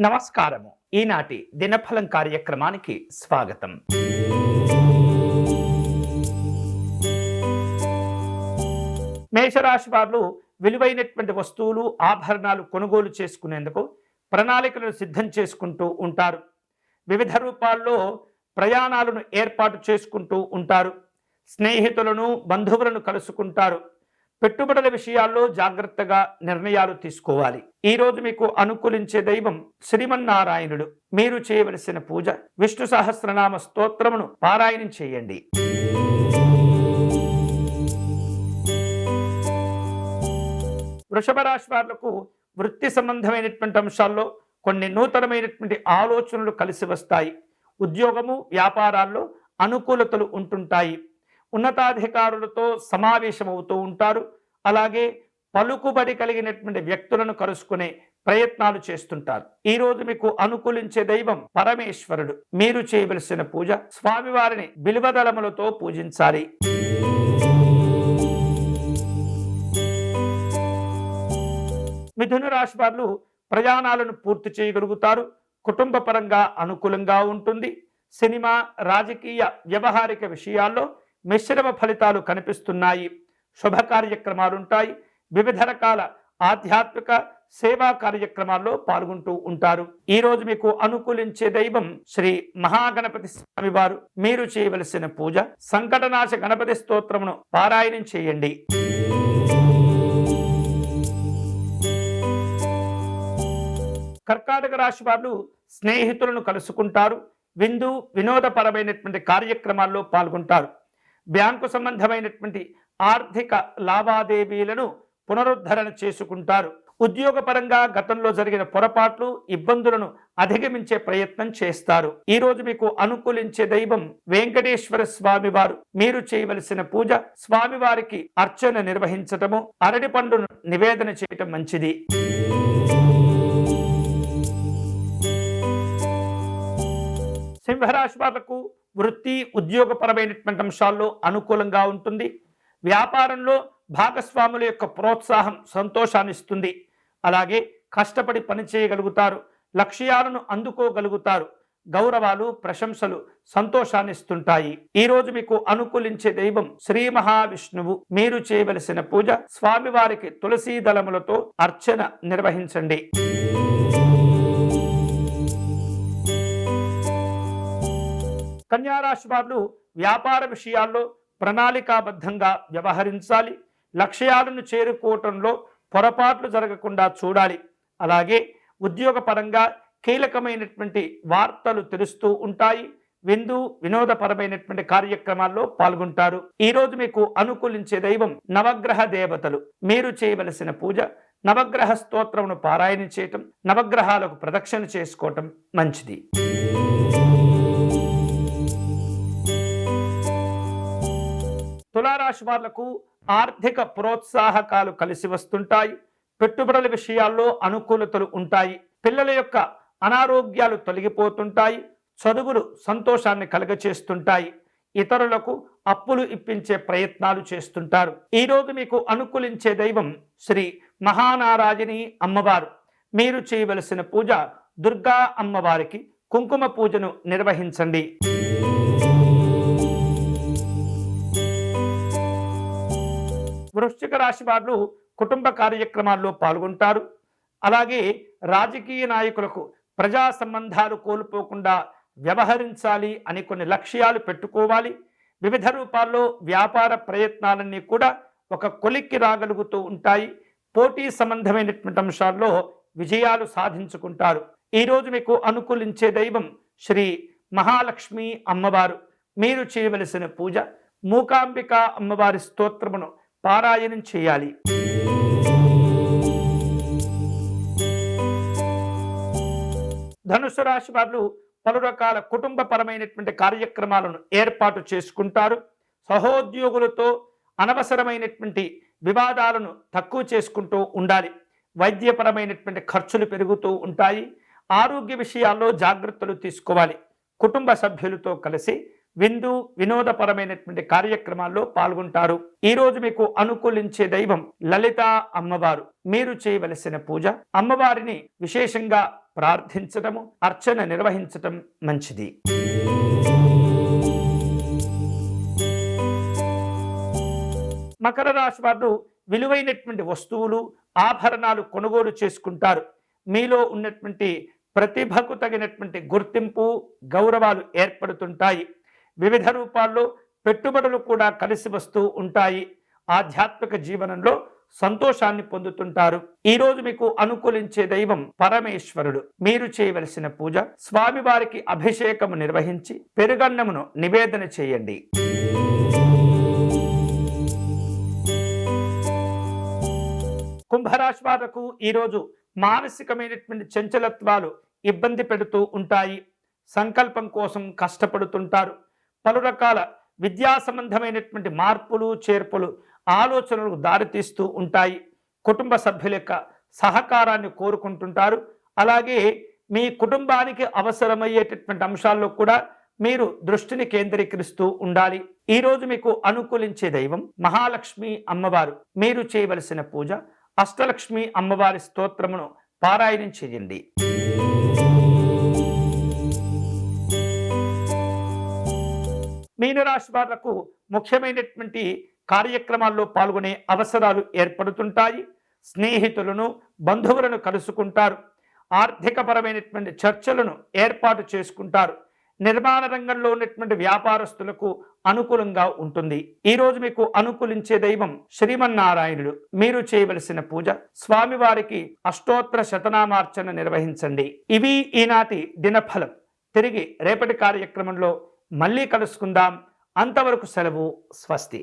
నమస్కారము. ఈనాటి దినఫలం కార్యక్రమానికి స్వాగతం. మేషరాశి వారు విలువైనటువంటి వస్తువులు ఆభరణాలు కొనుగోలు చేసుకునేందుకు ప్రణాళికలను సిద్ధం చేసుకుంటూ ఉంటారు. వివిధ రూపాల్లో ప్రయాణాలను ఏర్పాటు చేసుకుంటూ ఉంటారు. స్నేహితులను బంధువులను కలుసుకుంటారు. పెట్టుబడుల విషయాల్లో జాగ్రత్తగా నిర్ణయాలు తీసుకోవాలి. ఈరోజు మీకు అనుకూలించే దైవం శ్రీమన్నారాయణుడు. మీరు చేయవలసిన పూజ విష్ణు సహస్రనామ స్తోత్రమును పారాయణం చేయండి. వృషభ రాశి వాళ్ళకు వృత్తి సంబంధమైనటువంటి అంశాల్లో కొన్ని నూతనమైనటువంటి ఆలోచనలు కలిసి వస్తాయి. ఉద్యోగము వ్యాపారాల్లో అనుకూలతలు ఉంటుంటాయి. ఉన్నతాధికారులతో సమావేశమవుతూ ఉంటారు. అలాగే పలుకుబడి కలిగినటువంటి వ్యక్తులను కలుసుకునే ప్రయత్నాలు చేస్తుంటారు. ఈ రోజు మీకు అనుకూలించే దైవం పరమేశ్వరుడు. మీరు చేయవలసిన పూజ స్వామివారిని బిలువదళములతో పూజించాలి. మిథున రాశి వారు ప్రయాణాలను పూర్తి చేయగలుగుతారు. కుటుంబ పరంగా అనుకూలంగా ఉంటుంది. సినిమా రాజకీయ వ్యవహారిక విషయాల్లో మిశ్రమ ఫలితాలు కనిపిస్తున్నాయి. శుభ కార్యక్రమాలు ఉంటాయి వివిధ రకాల ఆధ్యాత్మిక సేవా కార్యక్రమాల్లో పాల్గొంటూ ఉంటారు. ఈ రోజు మీకు అనుకూలించే దైవం శ్రీ మహాగణపతి స్వామి వారు. మీరు చేయవలసిన పూజ సంకటనాశ గణపతి స్తోత్రమును పారాయణం చేయండి. కర్కాటక రాశి వారు స్నేహితులను కలుసుకుంటారు. విందు వినోదపరమైనటువంటి కార్యక్రమాల్లో పాల్గొంటారు. బ్యాంకు సంబంధమైనటువంటి ఆర్థిక లావాదేవీలను పునరుద్ధరణ చేసుకుంటారు. ఉద్యోగపరంగా గతంలో జరిగిన పొరపాట్లు ఇబ్బందులను అధిగమించే ప్రయత్నం చేస్తారు. ఈ రోజు మీకు అనుకూలించే దైవం వెంకటేశ్వర స్వామి వారు మీరు చేయవలసిన పూజ స్వామివారికి అర్చన నిర్వహించటము అరటి పండును నివేదన చేయటం మంచిది. సింహరాశి వాళ్ళకు వృత్తి ఉద్యోగపరమైనటువంటి అంశాల్లో అనుకూలంగా ఉంటుంది. వ్యాపారంలో భాగస్వాముల యొక్క ప్రోత్సాహం సంతోషాన్ని ఇస్తుంది అలాగే కష్టపడి పని చేయగలుగుతారు లక్ష్యాలను అందుకోగలుగుతారు గౌరవాలు ప్రశంసలు సంతోషాన్ని ఇస్తుంటాయి ఈ రోజు మీకు అనుకూలించే దైవం శ్రీ మహావిష్ణువు. మీరు చేయవలసిన పూజ స్వామివారికి తులసీ దళములతో అర్చన నిర్వహించండి. కన్యారాశి వారు వ్యాపార విషయాల్లో ప్రణాళికాబద్ధంగా వ్యవహరించాలి. లక్ష్యాలను చేరుకోవటంలో పొరపాట్లు జరగకుండా చూడాలి. అలాగే ఉద్యోగపరంగా కీలకమైనటువంటి వార్తలు తెలుస్తూ ఉంటాయి. విందు వినోదపరమైనటువంటి కార్యక్రమాల్లో పాల్గొంటారు. ఈరోజు మీకు అనుకూలించే దైవం నవగ్రహ దేవతలు. మీరు చేయవలసిన పూజ నవగ్రహ స్తోత్రమును పారాయణ చేయటం నవగ్రహాలకు ప్రదక్షిణ చేసుకోవటం మంచిది. తులారాశి వాళ్ళకు ఆర్థిక ప్రోత్సాహకాలు కలిసి వస్తుంటాయి. పెట్టుబడుల విషయాల్లో అనుకూలతలు ఉంటాయి. పిల్లల యొక్క అనారోగ్యాలు తొలగిపోతుంటాయి. చదువులు సంతోషాన్ని కలగచేస్తుంటాయి. ఇతరులకు అప్పులు ఇప్పించే ప్రయత్నాలు చేస్తుంటారు. ఈ రోజు మీకు అనుకూలించే దైవం శ్రీ మహానారాయణి అమ్మవారు. మీరు చేయవలసిన పూజ దుర్గా అమ్మవారికి కుంకుమ పూజను నిర్వహించండి. వృశ్చిక రాశి వారు కుటుంబ కార్యక్రమాల్లో పాల్గొంటారు. అలాగే రాజకీయ నాయకులకు ప్రజా సంబంధాలు కోల్పోకుండా వ్యవహరించాలి అని కొన్ని లక్ష్యాలు పెట్టుకోవాలి. వివిధ రూపాల్లో వ్యాపార ప్రయత్నాలన్నీ కూడా ఒక కొలిక్కి రాగలుగుతూ ఉంటాయి. పోటీ సంబంధమైనటువంటి అంశాల్లో విజయాలు సాధించుకుంటారు. ఈరోజు మీకు అనుకూలించే దైవం శ్రీ మహాలక్ష్మి అమ్మవారు. మీరు చేయవలసిన పూజ మూకాంబిక అమ్మవారి స్తోత్రమును పారాయణం చేయాలి. ధనుసు రాశి వారు పలు రకాల కుటుంబపరమైనటువంటి కార్యక్రమాలను ఏర్పాటు చేసుకుంటారు. సహోద్యోగులతో అనవసరమైనటువంటి వివాదాలను తక్కువ చేసుకుంటూ ఉండాలి. వైద్యపరమైనటువంటి ఖర్చులు పెరుగుతూ ఉంటాయి. ఆరోగ్య విషయాల్లో జాగ్రత్తలు తీసుకోవాలి. కుటుంబ సభ్యులతో కలిసి విందు వినోదపరమైనటువంటి కార్యక్రమాల్లో పాల్గొంటారు. ఈ రోజు మీకు అనుకూలించే దైవం లలిత అమ్మవారు. మీరు చేయవలసిన పూజ అమ్మవారిని విశేషంగా ప్రార్థించటము అర్చన నిర్వహించటం మంచిది. మకర రాశి వారు విలువైనటువంటి వస్తువులు ఆభరణాలు కొనుగోలు చేసుకుంటారు. మీలో ఉన్నటువంటి ప్రతిభకు తగినటువంటి గుర్తింపు గౌరవాలు ఏర్పడుతుంటాయి. వివిధ రూపాల్లో పెట్టుబడులు కూడా కలిసి వస్తూ ఉంటాయి. ఆధ్యాత్మిక జీవనంలో సంతోషాన్ని పొందుతుంటారు. ఈరోజు మీకు అనుకూలించే దైవం పరమేశ్వరుడు. మీరు చేయవలసిన పూజ స్వామివారికి అభిషేకము నిర్వహించి పెరుగన్నమును నివేదన చేయండి. కుంభరాశి వారికి ఈరోజు మానసికమైనటువంటి చంచలత్వాలు ఇబ్బంది పెడుతూ ఉంటాయి. సంకల్పం కోసం కష్టపడుతుంటారు. పలు రకాల విద్యా సంబంధమైనటువంటి మార్పులు చేర్పులు ఆలోచనలకు దారితీస్తూ ఉంటాయి. కుటుంబ సభ్యుల యొక్క సహకారాన్ని కోరుకుంటుంటారు. అలాగే మీ కుటుంబానికి అవసరమయ్యేటటువంటి అంశాల్లో కూడా మీరు దృష్టిని కేంద్రీకరిస్తూ ఉండాలి. ఈరోజు మీకు అనుకూలించే దైవం మహాలక్ష్మి అమ్మవారు. మీరు చేయవలసిన పూజ అష్టలక్ష్మి అమ్మవారి స్తోత్రమును పారాయణం చేయండి. మీనరాశి వాళ్ళకు ముఖ్యమైనటువంటి కార్యక్రమాల్లో పాల్గొనే అవసరాలు ఏర్పడుతుంటాయి. స్నేహితులను బంధువులను కలుసుకుంటారు. ఆర్థికపరమైనటువంటి చర్చలను ఏర్పాటు చేసుకుంటారు. నిర్మాణ రంగంలో ఉన్నటువంటి వ్యాపారస్తులకు అనుకూలంగా ఉంటుంది. ఈరోజు మీకు అనుకూలించే దైవం శ్రీమన్నారాయణుడు. మీరు చేయవలసిన పూజ స్వామివారికి అష్టోత్తర శతనామార్చన నిర్వహించండి. ఇవి ఈనాటి దినఫలం. తిరిగి రేపటి కార్యక్రమంలో మళ్ళీ కలుసుకుందాం. అంతవరకు సెలవు స్వస్తి.